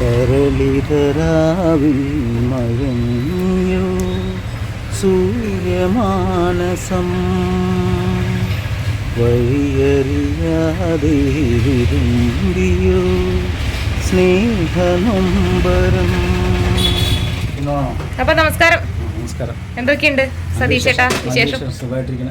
തരളിതരാവിൽ മഴയോ സൂര്യമാനസം. വഴിയറിയാതെ വിരുമ്പിയോ സ്നേഹനൊമ്പരം അപ്പൊ നമസ്കാരം. നമസ്കാരം. എന്തൊക്കെയുണ്ട് സതീഷ് ഏട്ടാ വിശേഷം?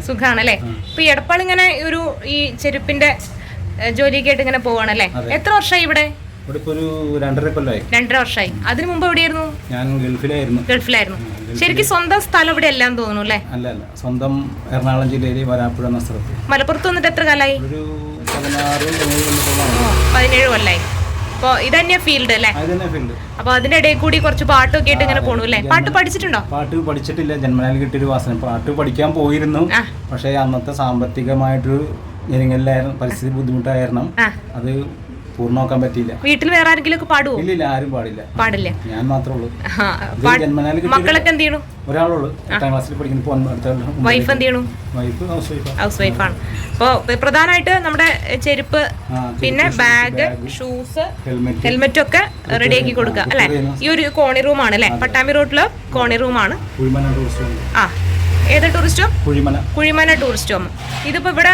സുഖാണല്ലേ? ഇപ്പൊ ഈ എടപ്പാൾ ഇങ്ങനെ ഒരു ഈ ചെരുപ്പിന്റെ ജോലിക്കായിട്ട് ജോലിയൊക്കെ ആയിട്ട് ഇങ്ങനെ പോവാണല്ലേ. എത്ര വർഷമായി ഇവിടെ? ഇവിടെ ഇപ്പോൾ ഒരു രണ്ടര കൊല്ലമായി രണ്ടര വർഷമായി അതിനു മുമ്പ് എവിടെയായിരുന്നു? ഞാൻ ഗൾഫിലായിരുന്നു. ഗൾഫിലായിരുന്നു. ശരിക്കും സ്വന്തം സ്ഥലം ഇവിടെ എല്ലാം തോന്നുന്നു അല്ലേ? അല്ല അല്ല. സ്വന്തം എറണാകുളം ജില്ലയിലെ വരാപ്പുഴ എന്ന സ്ഥലത്ത് മലപ്പുറത്ത് വന്നിട്ട് എത്ര കാലായി ഒരു പതിനാറ് പതിനേഴ് കൊല്ലായി. അപ്പൊ ഇതന്നെ ഫീൽഡ് അല്ലേ? ഫീൽഡ്. അപ്പൊ അതിനിടയിൽ കൂടി കുറച്ച് പാട്ടൊക്കെ ആയിട്ട് ഇങ്ങനെ പോണു അല്ലേ? പാട്ട് പഠിച്ചിട്ടുണ്ടോ? പാട്ട് പഠിച്ചിട്ടില്ല. ജന്മനാൽ കിട്ടിയൊരു വാസന. പാട്ട് പഠിക്കാൻ പോയിരുന്നു. പക്ഷേ അന്നത്തെ സാമ്പത്തികമായിട്ടൊരു ഞെരുങ്ങലിലായിരുന്നു. പരിസ്ഥിതി ബുദ്ധിമുട്ടായിരുന്നു. അത് പൂർണമാക്കാൻ പറ്റിയില്ല. വീട്ടിൽ വേറെ ആരെങ്കിലും ഒക്കെ പാടുവോ? ഇല്ല ആരും പാടില്ല. പാടില്ല. ഞാൻ മാത്രമേ ഉള്ളൂ. മക്കളൊക്കെ എന്ത് ചെയ്യണു? ഒരാളുള്ളൂ. എട്ടാം ക്ലാസ്സിൽ പഠിക്കുന്ന. വൈഫ് എന്ത് ചെയ്യണു? വൈഫ് ഹൗസ് വൈഫാ വൈഫാണ് അപ്പോൾ പ്രധാനമായിട്ട് നമ്മുടെ ചെരുപ്പ് പിന്നെ ബാഗ് ഷൂസ് ഹെൽമെറ്റ് ഹെൽമെറ്റ് ഒക്കെ റെഡിയാക്കി കൊടുക്കുക അല്ലേ? ഈ ഒരു കോണി റൂമാണ് അല്ലെ? പട്ടാമ്പി റോഡിലെ കോണി റൂമാണ് ആ. ഏത് tourist? Home Kuzhimana Kuzhimana tourist. Home ഇതിപ്പോ ഇവിടെ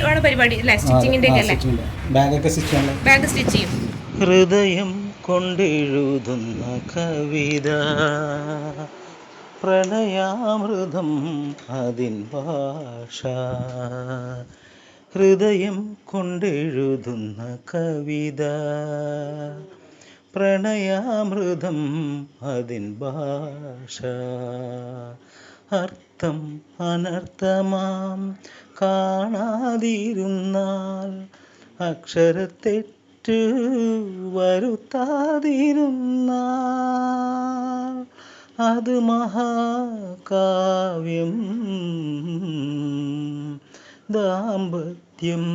ഇവിടെ പരിപാടി അല്ലേ സ്റ്റിച്ചിങ്ങിന്റെ ഒക്കെ അല്ലേ? ബാഗൊക്കെ സ്റ്റിച്ച് ബാഗ് സ്റ്റിച്ച് ചെയ്യും. ഹൃദയം കൊണ്ടെഴുതുന്ന കവിത. പ്രണയാമൃതം അതിൻ ഭാഷ. ഹൃദയം കൊണ്ടെഴുതുന്ന കവിത. പ്രണയാമൃതം അതിൻ ഭാഷ. അർത്ഥം അനർത്ഥമാം കാണാതിരുന്നാൽ അക്ഷരത്തെറ്റ് വരുത്താതിരുന്നാൽ അത് മഹാകാവ്യം ദാമ്പത്യം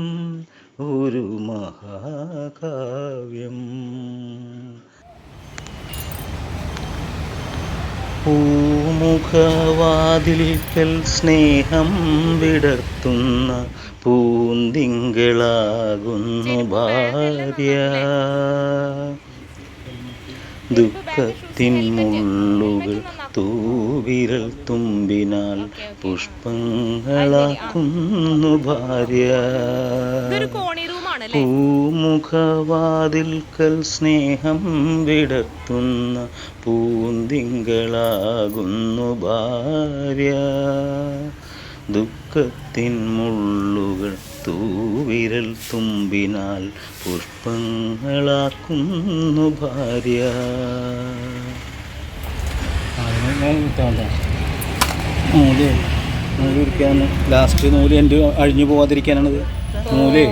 ഒരു മഹാകാവ്യം. പൂമുഖവാതിൽക്കൽ സ്നേഹം വിടർത്തുന്ന പൂന്തിങ്കളാകുന്നു ഭാര്യ. ദുഃഖത്തിൻ മുള്ളുകൾ തൂവിരൽ തുമ്പിനാൽ പുഷ്പങ്ങളാക്കുന്നു ഭാര്യ. പൂമുഖവാതിൽക്കൽ സ്നേഹം വിടത്തുന്ന പൂന്തിങ്കളാകുന്നു ഭാര്യ. ദുഃഖത്തിൻ മുള്ളുകൾ തൂവിരൽ തുമ്പിനാൽ പുഷ്പങ്ങളാക്കുന്നു ഭാര്യ. നൂൽ നൂലിരിക്കാൻ ലാസ്റ്റ് നൂൽ എന്റെ അഴിഞ്ഞു പോവാതിരിക്കാനാണത്. നൂലേ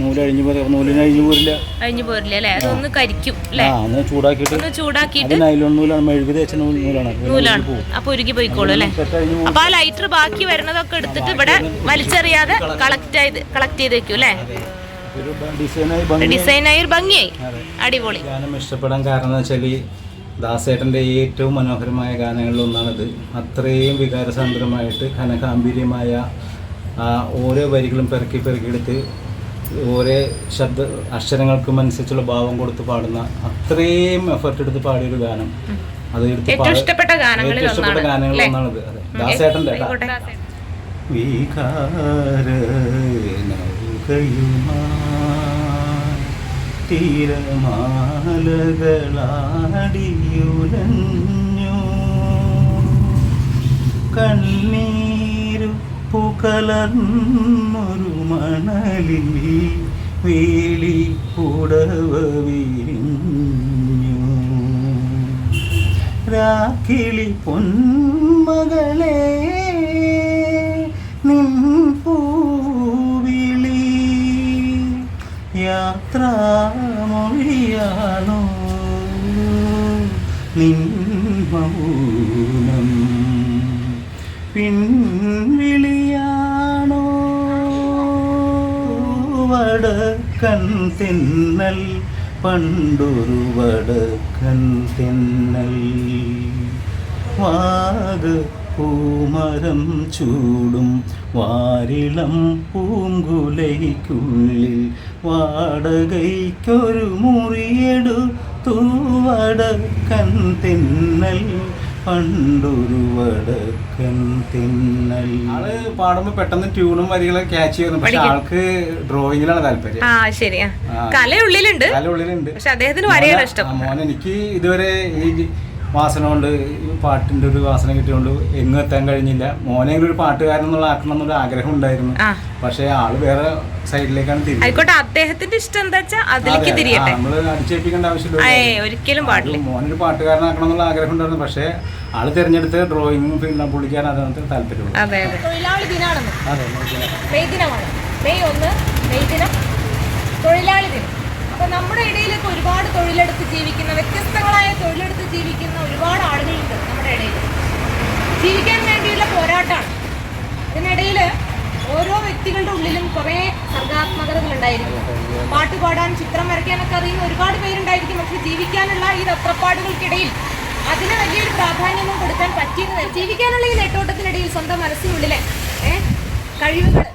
നൂൽ അഴിഞ്ഞു പോകാതെ നൂലിന് അഴിഞ്ഞു പോരില്ല. അഴിഞ്ഞു പോരില്ല അല്ലേ? അതൊന്ന് കരിക്കും അല്ലേ? ആ ഒന്ന് ചൂടാക്കിയിട്ട് ഒന്ന് ചൂടാക്കിയിട്ട് നൈലോൺ നൂലാണ്. മെഴുകി തേച്ച നൂൽ നൂലാണ്. നൂലാണ്. അപ്പൊ ഉരുകി പോയിക്കോളൂ അല്ലേ? പെട്ടെന്ന് അപ്പൊ ആ ലൈറ്റർ ബാക്കി വരുന്നതൊക്കെ എടുത്തിട്ട് ഇവിടെ വലിച്ചെറിയാതെ കളക്ട് ചെയ്ത് കളക്ട് ചെയ്ത് വെക്കും അല്ലേ? ഡിസൈനായി ഭംഗിയായി. അടിപൊളി. ഇഷ്ടപ്പെടാൻ കാരണം എന്ന് വെച്ചാൽ ദാസേട്ടന്റെ ഏറ്റവും മനോഹരമായ ഗാനങ്ങളിൽ ഒന്നാണിത് അത്രയും വികാരസാന്ദ്രമായിട്ട് ഘനഗാംഭീര്യമായ ആ ഓരോ വരികളും പെറുക്കി പെറുക്കിയെടുത്ത് ഓരോ ശബ്ദ അക്ഷരങ്ങൾക്കും അനുസരിച്ചുള്ള ഭാവം കൊടുത്ത് പാടുന്ന അത്രയും എഫർട്ട് എടുത്ത് പാടിയൊരു ഗാനം. അത് എടുത്ത് ഏറ്റവും ഇഷ്ടപ്പെട്ട ഗാനങ്ങളിൽ? ഒന്നാണിത്. അതെ. ദാസേട്ടന്റെ. വികാര തിരമാലകളാടിയുലഞ്ഞു. കണ്ണീരു പുകലർന്നൊരു മണലിൽ വീളി പുടവ വിരിഞ്ഞു രാക്കിളി പൊന്മകളെ നിൻ പൂവിളി യാത്രാമൊഴിയാണോ മൗനം. പിൻവിളിയാണോ? വടക്കൻ തിന്നൽ പണ്ടൊരു വടക്കൻ തിന്നൽ. വാഗ പൂമരം ചൂടും വാരിളം പൂങ്കുലയ്ക്കുള്ളിൽ വാടകയ്ക്കൊരു മുറിയെടുത്തു പാട്ടൂവടക്കൻ തിന്നൽ പണ്ടൊരു വടക്കൻ തിന്നൽ. ആൾ പാടുമ്പോ പെട്ടെന്ന് ട്യൂണും വരികളൊക്കെ ക്യാച്ച് ചെയ്യുന്നു. പക്ഷെ ആൾക്ക് ഡ്രോയിങ്ങിലാണ് താല്പര്യം. ആ ശരിയാ. കാല ഉള്ളിലുണ്ട് പക്ഷെ അദ്ദേഹത്തിന് വരയാണ് ഇഷ്ടം. മോനെ എനിക്ക് ഇതുവരെ ഈ വാസന കൊണ്ട് ഈ പാട്ടിന്റെ ഒരു വാസന കിട്ടിയോണ്ട് എങ്ങും എത്താൻ കഴിഞ്ഞില്ല. മോനെങ്കിലും ഒരു പാട്ടുകാരൻ എന്നുള്ള ആക്കണം എന്നൊരു ആഗ്രഹം ഉണ്ടായിരുന്നു. പക്ഷെ ആൾ വേറെ സൈഡിലേക്കാണ് തിരിഞ്ഞത്. ആയിക്കോട്ടെ അദ്ദേഹത്തിന്റെ ഇഷ്ടം എന്താ വെച്ചാൽ അതിലേക്ക് തിരിയട്ടെ. നമ്മൾ അടിച്ചേൽപ്പിക്കേണ്ട ആവശ്യമില്ല ഒരിക്കലും പാടില്ല. മോനൊരു പാട്ടുകാരനാക്കണം എന്നുള്ള ആഗ്രഹം ഉണ്ടായിരുന്നു. പക്ഷെ ആൾ തിരഞ്ഞെടുത്ത് ഡ്രോയിങ്ങും പിന്നെ പുള്ളിക്കാൻ അതിനകത്ത് താല്പര്യമുള്ളൂ. അതെ അതെ. മെയ് ദിനമാണ്. മെയ് ഒന്ന് മെയ് ദിനം. തൊഴിലാളി ദിനം അപ്പൊ നമ്മുടെ ഇടയിലൊക്കെ ഒരുപാട് തൊഴിലെടുത്ത് ജീവിക്കുന്ന വ്യത്യസ്തങ്ങളായ തൊഴിലെടുത്ത് ജീവിക്കുന്ന ഒരുപാട് ആളുകളുണ്ട് നമ്മുടെ ഇടയിൽ. ജീവിക്കാൻ വേണ്ടിയുള്ള പോരാട്ടമാണ് ഇതിനിടയിൽ ഓരോ വ്യക്തികളുടെ ഉള്ളിലും കുറേ സർഗാത്മകതകൾ ഉണ്ടായിരിക്കും. പാട്ട് പാടാൻ ചിത്രം വരയ്ക്കാനൊക്കെ അറിയുന്ന ഒരുപാട് പേരുണ്ടായിരിക്കും. പക്ഷെ ജീവിക്കാനുള്ള ഈ തത്രപ്പാടുകൾക്കിടയിൽ അതിന് വലിയൊരു പ്രാധാന്യമൊന്നും കൊടുക്കാൻ പറ്റിയെന്ന് ജീവിക്കാനുള്ള ഈ നെട്ടോട്ടത്തിനിടയിൽ സ്വന്തം മനസ്സിനുള്ളിലെ കഴിവുകൾ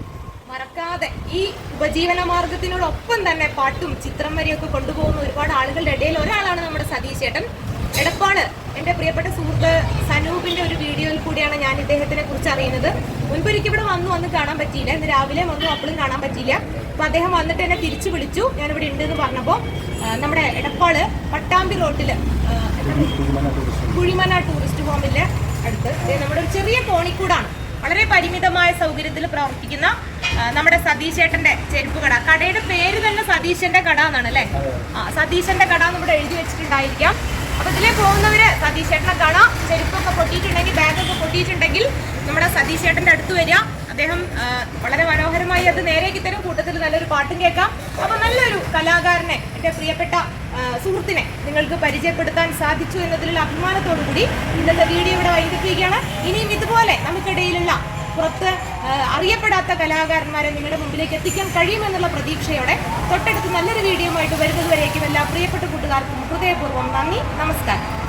മറക്കാതെ ഈ ഉപജീവന മാർഗത്തിനോടൊപ്പം തന്നെ പാട്ടും ചിത്രം വരെയൊക്കെ കൊണ്ടുപോകുന്ന ഒരുപാട് ആളുകളുടെ ഇടയിൽ ഒരാളാണ് നമ്മുടെ സതീഷ് ചേട്ടൻ. എടപ്പാൾ എന്റെ പ്രിയപ്പെട്ട സുഹൃത്ത് സനൂപിന്റെ ഒരു വീഡിയോയിൽ കൂടിയാണ് ഞാൻ ഇദ്ദേഹത്തിനെ കുറിച്ച് അറിയുന്നത്. മുൻപൊരിക്കും ഇവിടെ വന്നു വന്ന് കാണാൻ പറ്റിയില്ല. ഇന്ന് രാവിലെ വന്നു അപ്പോഴും കാണാൻ പറ്റിയില്ല. അപ്പൊ അദ്ദേഹം വന്നിട്ട് എന്നെ തിരിച്ചു വിളിച്ചു. ഞാൻ ഇവിടെ ഉണ്ട് എന്ന് പറഞ്ഞപ്പോൾ നമ്മുടെ എടപ്പാൾ പട്ടാമ്പി റോട്ടിൽ കുഴിമന ടൂറിസ്റ്റ് ഹോമിന്റെ അടുത്ത്. നമ്മുടെ ഒരു ചെറിയ കോണിക്കൂടാണ്. വളരെ പരിമിതമായ സൗകര്യത്തിൽ പ്രവർത്തിക്കുന്ന നമ്മുടെ സതീശേട്ടന്റെ ചെരുപ്പ് കട. കടയുടെ പേര് തന്നെ സതീശന്റെ കട എന്നാണ് അല്ലേ? ആ സതീശന്റെ കട എന്ന് ഇവിടെ എഴുതി വെച്ചിട്ടുണ്ടായിരിക്കാം. അപ്പൊ ഇതിലെ പോകുന്നവര് സതീശേട്ടന്റെ കട ചെരുപ്പൊക്കെ പൊട്ടിയിട്ടുണ്ടെങ്കിൽ ബാഗൊക്കെ പൊട്ടിയിട്ടുണ്ടെങ്കിൽ നമ്മുടെ സതീശേട്ടന്റെ അടുത്ത് വരിക. അദ്ദേഹം വളരെ മനോഹരമായി അത് നേരേക്ക് തരും കൂട്ടത്തിൽ നല്ലൊരു പാട്ടും കേൾക്കാം. അപ്പൊ നല്ലൊരു കലാകാരനെ എന്റെ പ്രിയപ്പെട്ട സുഹൃത്തിനെ നിങ്ങൾക്ക് പരിചയപ്പെടുത്താൻ സാധിച്ചു എന്നതിലുള്ള അഭിമാനത്തോടു കൂടി ഇന്നത്തെ വീഡിയോ ഇവിടെ വൈകിപ്പിക്കുകയാണ്. ഇനിയും ഇതുപോലെ നമുക്കിടയിലുള്ള പുറത്ത് അറിയപ്പെടാത്ത കലാകാരന്മാരെ നിങ്ങളുടെ മുമ്പിലേക്ക് എത്തിക്കാൻ കഴിയുമെന്നുള്ള പ്രതീക്ഷയോടെ തൊട്ടടുത്ത് നല്ലൊരു വീഡിയോ ആയിട്ട് വരുന്നതുവരേക്കും എല്ലാ പ്രിയപ്പെട്ട കൂട്ടുകാർക്കും ഹൃദയപൂർവം നന്ദി നമസ്കാരം.